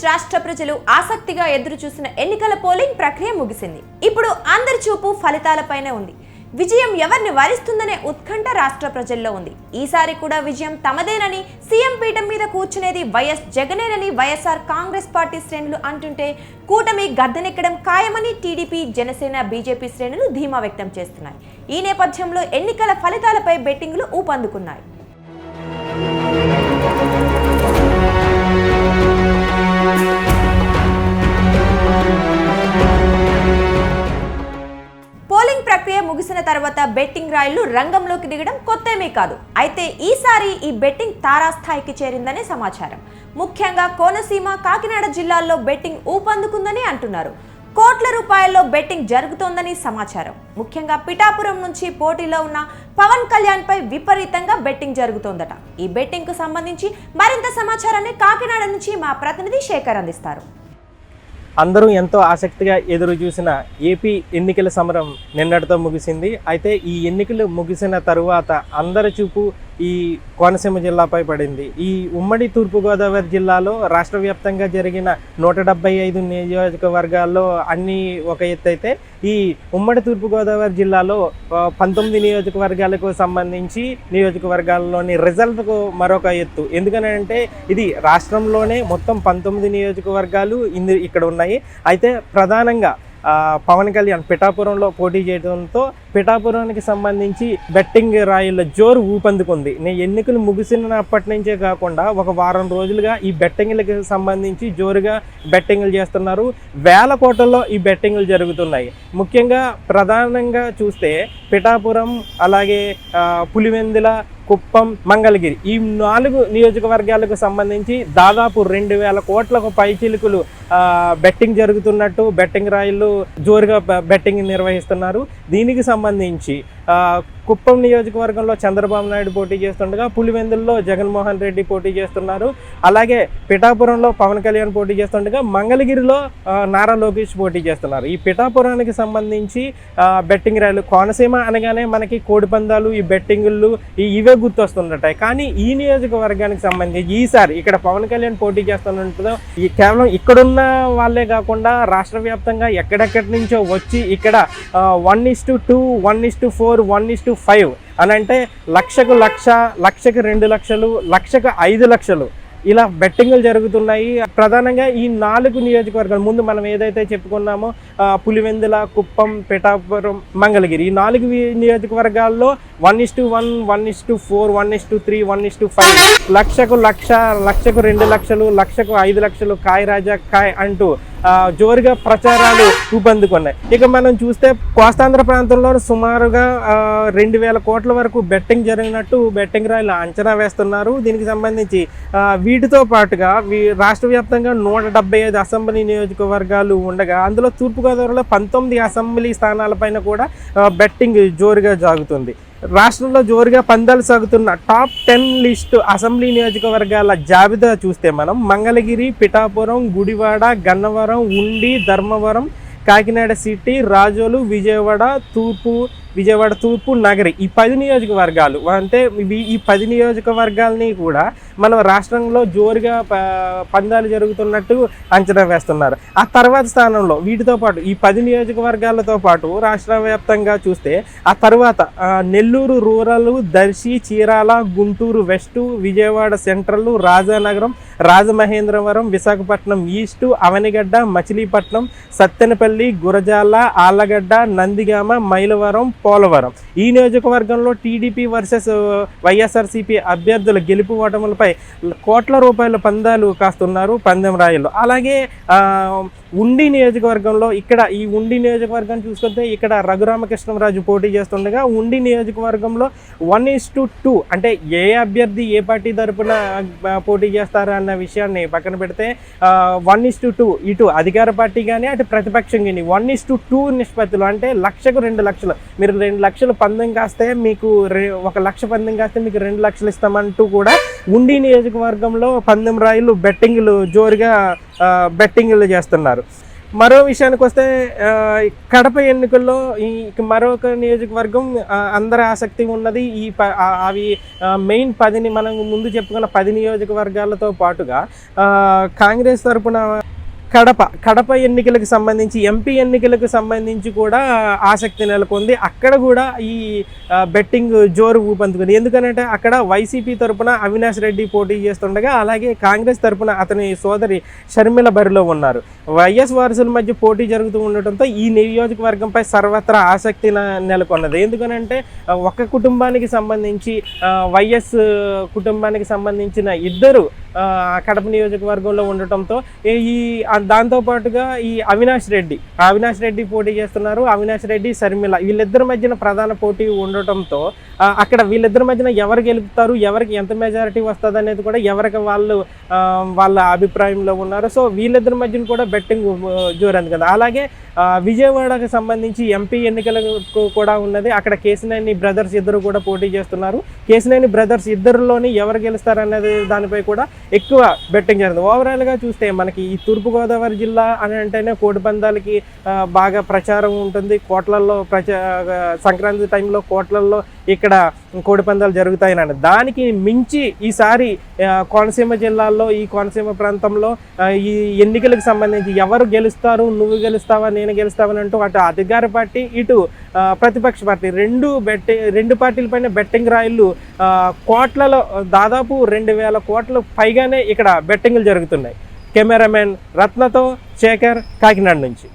ఆంధ్రప్రదేశ్ రాష్ట్ర ప్రజలు ఆసక్తిగా ఎదురు చూసిన ఎన్నికల పోలింగ్ ప్రక్రియ ముగిసింది. ఇప్పుడు అందరి చూపు ఫలితాలపైనే ఉంది. విజయం ఎవరిని వరిస్తుందనే ఉత్కంఠ రాష్ట్ర ప్రజల్లో ఉంది. ఈసారి కూడా విజయం తమదేనని సీఎం పీఠం మీద కూర్చునేది వైఎస్ జగనేనని వైఎస్ఆర్ కాంగ్రెస్ పార్టీ శ్రేణులు అంటుంటే కూటమి గద్దెనెక్కడం ఖాయమని టీడీపీ జనసేన బీజేపీ శ్రేణులు ధీమా వ్యక్తం చేస్తున్నాయి. ఈ నేపథ్యంలో ఎన్నికల ఫలితాలపై బెట్టింగ్లు ఊపందుకున్నాయి. తర్వాత బెట్టింగ్ రాయిలు రంగంలోకి దిగడం కొత్తేమీ కాదు. అయితే ఈసారి ఈ బెట్టింగ్ తారాస్థాయికి చేరిందనే సమాచారం. ముఖ్యంగా కోనసీమ కాకినాడ జిల్లాల్లో బెట్టింగ్ ఊపందుకుందని అంటున్నారు. కోట్ల రూపాయల్లో బెట్టింగ్ జరుగుతోందని సమాచారం. ముఖ్యంగా పిఠాపురం నుంచి పోటీలో ఉన్న పవన్ కళ్యాణ్ పై విపరీతంగా బెట్టింగ్ జరుగుతోందట. ఈ బెట్టింగ్కు సంబంధించి మరింత సమాచారాన్ని కాకినాడ నుంచి మా ప్రతినిధి శేఖర్ అందిస్తారు. అందరూ ఎంతో ఆసక్తిగా ఎదురు చూసిన ఏపీ ఎన్నికల సమరం నిన్నటితో ముగిసింది. అయితే ఈ ఎన్నికలు ముగిసిన తరువాత అందరి చూపు ఈ కోనసీమ జిల్లాపై పడింది. ఈ ఉమ్మడి తూర్పుగోదావరి జిల్లాలో రాష్ట్ర వ్యాప్తంగా జరిగిన నూట డెబ్బై ఐదు నియోజకవర్గాల్లో అన్ని ఒక ఎత్తు అయితే ఈ ఉమ్మడి తూర్పుగోదావరి జిల్లాలో పంతొమ్మిది నియోజకవర్గాలకు సంబంధించి నియోజకవర్గాల్లోని రిజల్ట్కు మరొక ఎత్తు. ఎందుకనంటే ఇది రాష్ట్రంలోనే మొత్తం పంతొమ్మిది నియోజకవర్గాలు ఇందు ఇక్కడ ఉన్నాయి. అయితే ప్రధానంగా పవన్ కళ్యాణ్ పిఠాపురంలో పోటీ చేయడంతో పిఠాపురానికి సంబంధించి బెట్టింగ్ రాయిల జోరు ఊపందుకుంది. నేను ఎన్నికలు ముగిసినప్పటి నుంచే కాకుండా ఒక వారం రోజులుగా ఈ బెట్టింగ్లకు సంబంధించి జోరుగా బెట్టింగ్లు చేస్తున్నారు. వేల కోట్లలో ఈ బెట్టింగ్లు జరుగుతున్నాయి. ముఖ్యంగా ప్రధానంగా చూస్తే పిఠాపురం అలాగే పులివెందుల కుప్పం మంగళగిరి. ఈ నాలుగు నియోజకవర్గాలకు సంబంధించి దాదాపు రెండు వేల కోట్లకు పైచిలుకులు చిలుకలు బెట్టింగ్ జరుగుతున్నట్టు బెట్టింగ్ రాయిలు జోరుగా బెట్టింగ్ నిర్వహిస్తున్నారు. దీనికి సంబంధించి కుప్పం నియోజకవర్గంలో చంద్రబాబు నాయుడు పోటీ చేస్తుండగా పులివెందుల్లో జగన్మోహన్ రెడ్డి పోటీ చేస్తున్నారు. అలాగే పిఠాపురంలో పవన్ కళ్యాణ్ పోటీ చేస్తుండగా మంగళగిరిలో నారా లోకేష్ పోటీ చేస్తున్నారు. ఈ పిఠాపురానికి సంబంధించి బెట్టింగ్ రైలు కోనసీమ అనగానే మనకి కోడిపందాలు ఈ బెట్టింగులు ఈ ఇవే గుర్తొస్తుంటాయి కానీ ఈ నియోజకవర్గానికి సంబంధించి ఈసారి ఇక్కడ పవన్ కళ్యాణ్ పోటీ చేస్తున్నట్టుగా ఈ కేవలం ఇక్కడున్న వాళ్ళే కాకుండా రాష్ట్ర వ్యాప్తంగా ఎక్కడెక్కడి నుంచో వచ్చి ఇక్కడ one is to two one is to four one is to five అని అంటే లక్షకు లక్ష లక్షకు రెండు లక్షలు లక్షకు ఐదు లక్షలు. ఇలా బెట్టింగ్లు జరుగుతున్నాయి. ప్రధానంగా ఈ నాలుగు నియోజకవర్గాలు ముందు మనం ఏదైతే చెప్పుకున్నామో పులివెందుల కుప్పం పిఠాపురం మంగళగిరి. ఈ నాలుగు నియోజకవర్గాల్లో one is to one one is to four one is to three one is to five లక్షకు లక్ష లక్షకు రెండు లక్షలు లక్షకు ఐదు లక్షలు కాయ్ రాజా కాయ్ అంటూ జోరుగా ప్రచారాలు ఊపందుకున్నాయి. ఇక మనం చూస్తే కోస్తాంధ్ర ప్రాంతంలో సుమారుగా రెండు వేల కోట్ల వరకు బెట్టింగ్ జరిగినట్టు బెట్టింగ్ రాయలు అంచనా వేస్తున్నారు. దీనికి సంబంధించి వీటితో పాటుగా వీ రాష్ట్ర వ్యాప్తంగా నూట డెబ్బై ఐదు అసెంబ్లీ నియోజకవర్గాలు ఉండగా అందులో తూర్పుగోదావరిలో పంతొమ్మిది అసెంబ్లీ స్థానాలపైన కూడా బెట్టింగ్ జోరుగా జాగుతుంది రాష్ట్రంలో జోరుగా పందాలు సాగుతున్న టాప్ టెన్ లిస్టు అసెంబ్లీ నియోజకవర్గాల జాబితా చూస్తే మనం మంగళగిరి పిఠాపురం గుడివాడ గన్నవరం ఉండి ధర్మవరం కాకినాడ సిటీ రాజోలు విజయవాడ తూర్పు విజయవాడ తూర్పు నగరి ఈ పది నియోజకవర్గాలు అంటే ఈ పది నియోజకవర్గాలని కూడా మన రాష్ట్రంలో జోరుగా ప- పందాలు జరుగుతున్నట్టు అంచనా వేస్తున్నారు. ఆ తర్వాత స్థానంలో వీటితో పాటు ఈ పది నియోజకవర్గాలతో పాటు రాష్ట్ర వ్యాప్తంగా చూస్తే ఆ తర్వాత Nellore rural Darsi Chirala Guntur west Vijayawada central Rajanagaram Rajamahendravaram Visakhapatnam east Avanigadda Machilipatnam Sattenapalli Gurajala Allagadda Nandigama Mylavaram Polavaram. ఈ నియోజకవర్గంలో టీడీపీ వర్సెస్ వైఎస్ఆర్సీపీ అభ్యర్థుల గెలుపు ఓటములపై కోట్ల రూపాయల పందాలు కాస్తున్నారు పందెం రాయలు అలాగే ఉండి నియోజకవర్గంలో ఇక్కడ ఈ ఉండి నియోజకవర్గం చూసుకుంటే ఇక్కడ రఘురామకృష్ణరాజు పోటీ చేస్తుండగా ఉండి నియోజకవర్గంలో వన్ ఈస్ టు టూ అంటే ఏ అభ్యర్థి ఏ పార్టీ తరపున పోటీ చేస్తారు అన్న విషయాన్ని పక్కన పెడితే వన్ ఇస్ టు టూ ఇటు అధికార పార్టీ కానీ అటు ప్రతిపక్షం కానీ వన్ ఇస్ టు టూ నిష్పత్తులు. అంటే లక్షకు రెండు లక్షలు. మీరు రెండు లక్షలు పందెం కాస్తే మీకు ఒక లక్ష పందెం కాస్తే మీకు రెండు లక్షలు ఇస్తామంటూ కూడా ఉండి నియోజకవర్గంలో పందెం రాయిలు బెట్టింగ్లు జోరుగా బెట్టింగ్లు చేస్తున్నారు. మరో విషయానికి వస్తే కడప ఎన్నికల్లో ఈ మరొక నియోజకవర్గం అందరి ఆసక్తి ఉన్నది. ఈ ప- అవి మెయిన్ పదిని మనం ముందు చెప్పుకున్న పది నియోజకవర్గాలతో పాటుగా కాంగ్రెస్ తరపున కడప కడప ఎన్నికలకు సంబంధించి ఎంపీ ఎన్నికలకు సంబంధించి కూడా ఆసక్తి నెలకొంది. అక్కడ కూడా ఈ బెట్టింగ్ జోరు ఊపందుకుంది. ఎందుకనంటే అక్కడ వైసీపీ తరపున అవినాష్ రెడ్డి పోటీ చేస్తుండగా అలాగే కాంగ్రెస్ తరపున అతని సోదరి షర్మిల బరిలో ఉన్నారు. వైఎస్ వారసుల మధ్య పోటీ జరుగుతూ ఉండటంతో ఈ నియోజకవర్గంపై సర్వత్రా ఆసక్తి నెలకొన్నది. ఎందుకనంటే ఒక కుటుంబానికి సంబంధించి వైఎస్ కుటుంబానికి సంబంధించిన ఇద్దరు కడప నియోజకవర్గంలో ఉండటంతో ఈ- దాంతోపాటుగా దాంతో పాటుగా ఈ అవినాష్ రెడ్డి అవినాష్ రెడ్డి పోటీ చేస్తున్నారు. అవినాష్ రెడ్డి శర్మిల వీళ్ళిద్దరి మధ్యన ప్రధాన పోటీ ఉండటంతో అక్కడ వీళ్ళిద్దరి మధ్యన ఎవరు గెలుపుతారు ఎవరికి ఎంత మెజారిటీ వస్తుంది అనేది కూడా ఎవరికి వాళ్ళు వాళ్ళ అభిప్రాయంలో ఉన్నారు. సో వీళ్ళిద్దరి మధ్యన కూడా బెట్టింగ్ జోరంది కదా. అలాగే విజయవాడకు సంబంధించి ఎంపీ ఎన్నికలకు కూడా ఉన్నది. అక్కడ కేసినేని బ్రదర్స్ ఇద్దరు కూడా పోటీ చేస్తున్నారు. కేసినేని బ్రదర్స్ ఇద్దరులోని ఎవరు గెలుస్తారు అనేది దానిపై కూడా ఎక్కువ బెట్టింగ్ జరిగింది ఓవరాల్గా చూస్తే మనకి ఈ తూర్పుగోదావరి జిల్లా అని అంటేనే కోడి పందాలకి బాగా ప్రచారం ఉంటుంది. కోట్లల్లో ప్రచా సంక్రాంతి టైంలో కోట్లల్లో ఇక్కడ కోడి పందాలు జరుగుతాయని దానికి మించి ఈసారి కోనసీమ జిల్లాల్లో ఈ కోనసీమ ప్రాంతంలో ఈ ఎన్నికలకు సంబంధించి ఎవరు గెలుస్తారు నువ్వు గెలుస్తావా నేను గెలుస్తావని అంటూ అటు అధికార పార్టీ ఇటు ప్రతిపక్ష పార్టీ రెండు బెట్టి రెండు పార్టీలపైన బెట్టింగ్ రాయిలు కోట్లలో దాదాపు రెండు వేల కోట్ల పైగానే ఇక్కడ బెట్టింగ్లు జరుగుతున్నాయి. కెమెరామెన్ రత్నతో శేఖర్ కాకినాడ నుంచి.